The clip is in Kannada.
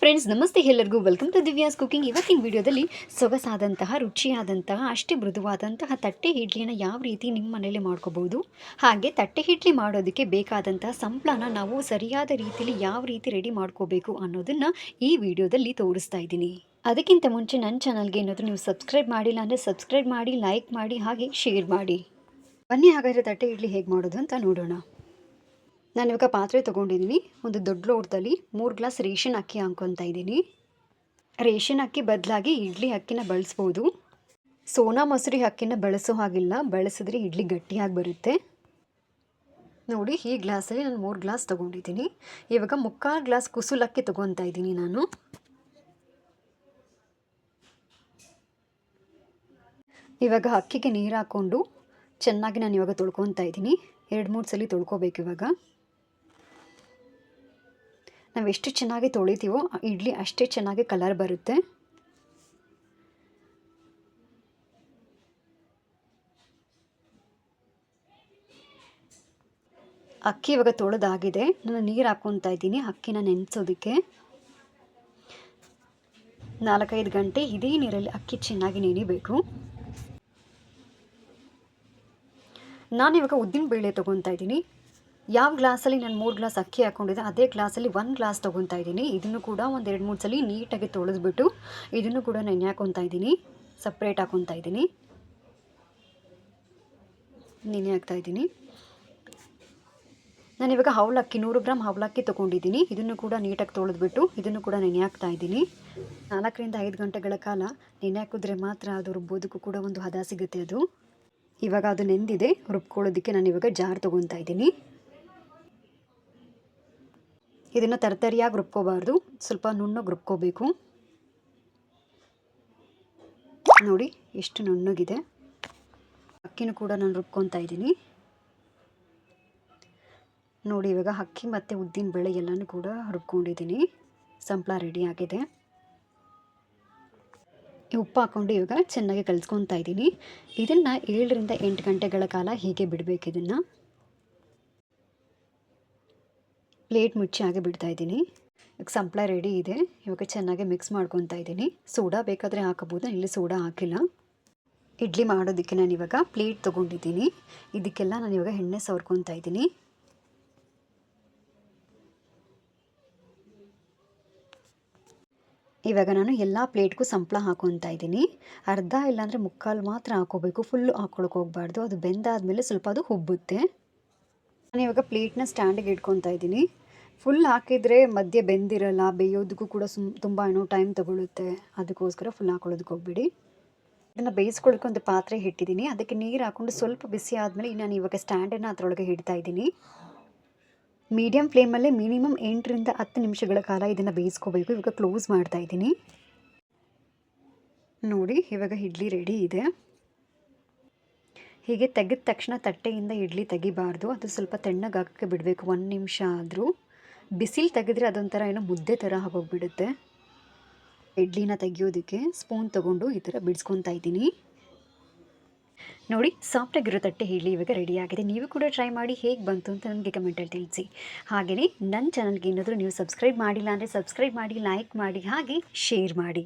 ಫ್ರೆಂಡ್ಸ್ ನಮಸ್ತೆ ಎಲ್ಲರಿಗೂ. ವೆಲ್ಕಮ್ ಟು ದಿವ್ಯಾಸ್ ಕುಕಿಂಗ್ ಇವತ್ತಿನ ವಿಡಿಯೋದಲ್ಲಿ ಸೊಗಸಾದಂತಹ, ರುಚಿಯಾದಂತಹ, ಅಷ್ಟೇ ಮೃದುವಾದಂತಹ ತಟ್ಟೆ ಇಡ್ಲಿನ ಯಾವ ರೀತಿ ನಿಮ್ಮ ಮನೇಲಿ ಮಾಡ್ಕೋಬಹುದು ಹಾಗೆ ತಟ್ಟೆ ಇಡ್ಲಿ ಮಾಡೋದಕ್ಕೆ ಬೇಕಾದಂತಹ ಸಂಪ್ಳನ ನಾವು ಸರಿಯಾದ ರೀತಿಯಲ್ಲಿ ಯಾವ ರೀತಿ ರೆಡಿ ಮಾಡ್ಕೋಬೇಕು ಅನ್ನೋದನ್ನು ಈ ವಿಡಿಯೋದಲ್ಲಿ ತೋರಿಸ್ತಾ ಇದ್ದೀನಿ. ಅದಕ್ಕಿಂತ ಮುಂಚೆ ನನ್ನ ಚಾನಲ್ಗೆ ಏನಾದರೂ ನೀವು ಸಬ್ಸ್ಕ್ರೈಬ್ ಮಾಡಿಲ್ಲ ಅಂದರೆ ಸಬ್ಸ್ಕ್ರೈಬ್ ಮಾಡಿ ಲೈಕ್ ಮಾಡಿ, ಹಾಗೆ ಶೇರ್ ಮಾಡಿ. ಬನ್ನಿ ಹಾಗಾದರೆ ತಟ್ಟೆ ಇಡ್ಲಿ ಹೇಗೆ ಮಾಡೋದು ಅಂತ ನೋಡೋಣ. ನಾನು ಇವಾಗ ಪಾತ್ರೆ ತೊಗೊಂಡಿದ್ದೀನಿ ಒಂದು ದೊಡ್ಡ ಲೋಟದಲ್ಲಿ ಮೂರು ಗ್ಲಾಸ್ ರೇಷನ್ ಅಕ್ಕಿ ಹಾಕ್ಕೊತಾ ಇದ್ದೀನಿ. ರೇಷನ್ ಅಕ್ಕಿ ಬದಲಾಗಿ ಇಡ್ಲಿ ಅಕ್ಕಿನ ಬಳಸ್ಬೋದು. ಸೋನಾ ಮೊಸರಿ ಅಕ್ಕಿನ ಬಳಸೋ ಹಾಗಿಲ್ಲ, ಬಳಸಿದ್ರೆ ಇಡ್ಲಿ ಗಟ್ಟಿಯಾಗಿ ಬರುತ್ತೆ. ನೋಡಿ, ಈ ಗ್ಲಾಸಲ್ಲಿ ನಾನು ಮೂರು ಗ್ಲಾಸ್ ತೊಗೊಂಡಿದ್ದೀನಿ ಇವಾಗ ಮುಕ್ಕಾಲು ಗ್ಲಾಸ್ ಕುಸುಲಕ್ಕಿ ತೊಗೊತಾ ಇದ್ದೀನಿ ನಾನು. ಇವಾಗ ಅಕ್ಕಿಗೆ ನೀರು ಹಾಕ್ಕೊಂಡು ಚೆನ್ನಾಗಿ ನಾನು ಇವಾಗ ತೊಳ್ಕೊತಾ ಇದ್ದೀನಿ. ಎರಡು ಮೂರು ಸಲ ತೊಳ್ಕೊಬೇಕು ಇವಾಗ. ನಾವು ಚೆನ್ನಾಗಿ ತೊಳಿತೀವೋ ಇಡ್ಲಿ ಅಷ್ಟೇ ಚೆನ್ನಾಗಿ ಕಲರ್ ಬರುತ್ತೆ. ಅಕ್ಕಿ ಇವಾಗ ತೊಳೆದಾಗಿದೆ. ನಾನು ನೀರು ಹಾಕ್ಕೊತಾ ಇದ್ದೀನಿ. ಅಕ್ಕಿನ ನೆನೆಸೋದಕ್ಕೆ. ನಾಲ್ಕೈದು ಗಂಟೆ ಇದೇ ನೀರಲ್ಲಿ ಅಕ್ಕಿ ಚೆನ್ನಾಗಿ ನೆನಿಬೇಕು. ನಾನಿವಾಗ ಉದ್ದಿನ ಬೇಳೆ ತೊಗೊತಾ ಇದ್ದೀನಿ. ಯಾವ ಗ್ಲಾಸಲ್ಲಿ ನಾನು ಮೂರು ಗ್ಲಾಸ್ ಅಕ್ಕಿ ಹಾಕ್ಕೊಂಡಿದ್ದೆ ಅದೇ ಗ್ಲಾಸಲ್ಲಿ ಒಂದು ಗ್ಲಾಸ್ ತೊಗೊತಾ ಇದ್ದೀನಿ. ಇದನ್ನು ಕೂಡ ಒಂದು ಎರಡು ಮೂರು ಸಲ ನೀಟಾಗಿ ತೊಳೆದ್ಬಿಟ್ಟು ಇದನ್ನು ಕೂಡ ನೆನೆ ಹಾಕೊತಾ ಇದ್ದೀನಿ. ಸಪ್ರೇಟ್ ಹಾಕೊತಾ ಇದ್ದೀನಿ. ನೆನೆ ಹಾಕ್ತಾ ಇದ್ದೀನಿ. ನಾನಿವಾಗ ಹವಲಕ್ಕಿ ನೂರು ಗ್ರಾಮ್ ಹವಲಕ್ಕಿ ತೊಗೊಂಡಿದ್ದೀನಿ. ಇದನ್ನು ಕೂಡ ನೀಟಾಗಿ ತೊಳೆದ್ಬಿಟ್ಟು ಇದನ್ನು ಕೂಡ ನೆನೆ ಹಾಕ್ತಾ ಇದ್ದೀನಿ. ನಾಲ್ಕರಿಂದ ಐದು ಗಂಟೆಗಳ ಕಾಲ ನೆನೆ ಹಾಕಿದ್ರೆ ಮಾತ್ರ ಅದು ರುಬ್ಬೋದಕ್ಕೂ ಕೂಡ ಒಂದು ಹದ ಸಿಗುತ್ತೆ ಅದು. ಇವಾಗ ಅದು ನೆಂದಿದೆ, ರುಬ್ಕೊಳ್ಳೋದಕ್ಕೆ ನಾನು ಇವಾಗ ಜಾರ್ ತೊಗೊತಾ ಇದ್ದೀನಿ. ಇದನ್ನು ತರತರಿಯಾಗಿ ರುಬ್ಕೋಬಾರ್ದು. ಸ್ವಲ್ಪ ನುಣ್ಣಗೆ ರುಬ್ಕೋಬೇಕು. ನೋಡಿ, ಎಷ್ಟು ನುಣ್ಣಗಿದೆ. ಅಕ್ಕಿನೂ ಕೂಡ ನಾನು ರುಬ್ಕೊತಾ ಇದ್ದೀನಿ. ನೋಡಿ, ಇವಾಗ ಅಕ್ಕಿ ಮತ್ತು ಉದ್ದಿನ ಬೇಳೆ ಎಲ್ಲನೂ ಕೂಡ ರುಬ್ಕೊಂಡಿದ್ದೀನಿ. ಸಂಪ್ಳ ರೆಡಿ ಆಗಿದೆ. ಉಪ್ಪು ಹಾಕ್ಕೊಂಡು ಇವಾಗ ಚೆನ್ನಾಗಿ ಕಲಿಸ್ಕೊತಾ ಇದ್ದೀನಿ. ಇದನ್ನು ಏಳರಿಂದ ಎಂಟು ಗಂಟೆಗಳ ಕಾಲ ಹೀಗೆ ಬಿಡಬೇಕು ಇದನ್ನು. ಪ್ಲೇಟ್ ಮುಚ್ಚಿ ಹಾಗೆ ಬಿಡ್ತಾ ಇದ್ದೀನಿ. ಈಗ ಸಂಪ್ಳ ರೆಡಿ ಇದೆ. ಇವಾಗ ಚೆನ್ನಾಗಿ ಮಿಕ್ಸ್ ಮಾಡ್ಕೊತಾ ಇದ್ದೀನಿ. ಸೋಡಾ ಬೇಕಾದರೆ ಹಾಕಬೋದು ಇಲ್ಲಿ ಸೋಡಾ ಹಾಕಿಲ್ಲ. ಇಡ್ಲಿ ಮಾಡೋದಕ್ಕೆ ನಾನು ಇವಾಗ ಪ್ಲೇಟ್ ತೊಗೊಂಡಿದ್ದೀನಿ. ಇದಕ್ಕೆಲ್ಲ ನಾನು ಇವಾಗ ಎಣ್ಣೆ ಸವರ್ಕೊತಾ ಇದ್ದೀನಿ. ಇವಾಗ ನಾನು ಎಲ್ಲ ಪ್ಲೇಟ್ಗೂ ಸಂಪ್ಳ ಹಾಕೊತಾ ಇದ್ದೀನಿ. ಅರ್ಧ ಇಲ್ಲಾಂದರೆ ಮುಕ್ಕಾಲು ಮಾತ್ರ ಹಾಕೋಬೇಕು. ಫುಲ್ಲು ಹಾಕೊಳಕ್ಕೆ ಹೋಗ್ಬಾರ್ದು. ಅದು ಬೆಂದಾದಮೇಲೆ ಸ್ವಲ್ಪ ಅದು ಹುಬ್ಬುತ್ತೆ. ನಾನು ಇವಾಗ ಪ್ಲೇಟ್ನ ಸ್ಟ್ಯಾಂಡಿಗೆ ಇಟ್ಕೊತಾ ಇದ್ದೀನಿ. ಫುಲ್ ಹಾಕಿದರೆ ಮಧ್ಯೆ ಬೆಂದಿರಲ್ಲ, ಬೇಯೋದಕ್ಕೂ ಕೂಡ ಸುಮ್ ತುಂಬ ಏನೋ ಟೈಮ್ ತಗೊಳ್ಳುತ್ತೆ ಅದಕ್ಕೋಸ್ಕರ ಫುಲ್ ಹಾಕೊಳ್ಳೋದಕ್ಕೆ ಹೋಗ್ಬಿಡಿ. ಇದನ್ನು ಬೇಯಿಸ್ಕೊಳ್ಳೋಕೆ ಒಂದು ಪಾತ್ರೆ ಇಟ್ಟಿದ್ದೀನಿ. ಅದಕ್ಕೆ ನೀರು ಹಾಕ್ಕೊಂಡು ಸ್ವಲ್ಪ ಬಿಸಿ ಆದಮೇಲೆ ನಾನು ಇವಾಗ ಸ್ಟ್ಯಾಂಡನ್ನು ಅದರೊಳಗೆ ಹಿಡ್ತಾ ಇದ್ದೀನಿ. ಮೀಡಿಯಮ್ ಫ್ಲೇಮಲ್ಲೇ ಮಿನಿಮಮ್ ಎಂಟರಿಂದ ಹತ್ತು ನಿಮಿಷಗಳ ಕಾಲ ಇದನ್ನು ಬೇಯಿಸ್ಕೋಬೇಕು. ಇವಾಗ ಕ್ಲೋಸ್ ಮಾಡ್ತಾ ಇದ್ದೀನಿ. ನೋಡಿ, ಇವಾಗ ಇಡ್ಲಿ ರೆಡಿ ಇದೆ. ಹೀಗೆ ತೆಗೆದ ತಕ್ಷಣ ತಟ್ಟೆಯಿಂದ ಇಡ್ಲಿ ತೆಗಿಬಾರ್ದು. ಅದು ಸ್ವಲ್ಪ ತಣ್ಣಗಾಗಕ್ಕೆ ಬಿಡಬೇಕು. ಒಂದು ನಿಮಿಷ ಆದರೂ. ಬಿಸಿಲು ತೆಗೆದ್ರೆ ಅದೊಂಥರ ಏನೋ ಮುದ್ದೆ ಥರ ಆಗೋಗ್ಬಿಡುತ್ತೆ. ಇಡ್ಲಿನ ತೆಗಿಯೋದಕ್ಕೆ ಸ್ಪೂನ್ ತೊಗೊಂಡು ಈ ಥರ ಬಿಡಿಸ್ಕೊತಾ ಇದ್ದೀನಿ. ನೋಡಿ, ಸಾಫ್ಟಾಗಿರೋ ತಟ್ಟೆ ಇಡ್ಲಿ ಇವಾಗ ರೆಡಿಯಾಗಿದೆ ನೀವು ಕೂಡ ಟ್ರೈ ಮಾಡಿ ಹೇಗೆ ಬಂತು ಅಂತ ನನಗೆ ಕಮೆಂಟಲ್ಲಿ ತಿಳಿಸಿ. ಹಾಗೆಯೇ ನನ್ನ ಚಾನಲ್ಗೆ ಏನಾದರೂ ನೀವು ಸಬ್ಸ್ಕ್ರೈಬ್ ಮಾಡಿಲ್ಲ ಅಂದರೆ ಸಬ್ಸ್ಕ್ರೈಬ್ ಮಾಡಿ ಲೈಕ್ ಮಾಡಿ, ಹಾಗೆ ಶೇರ್ ಮಾಡಿ.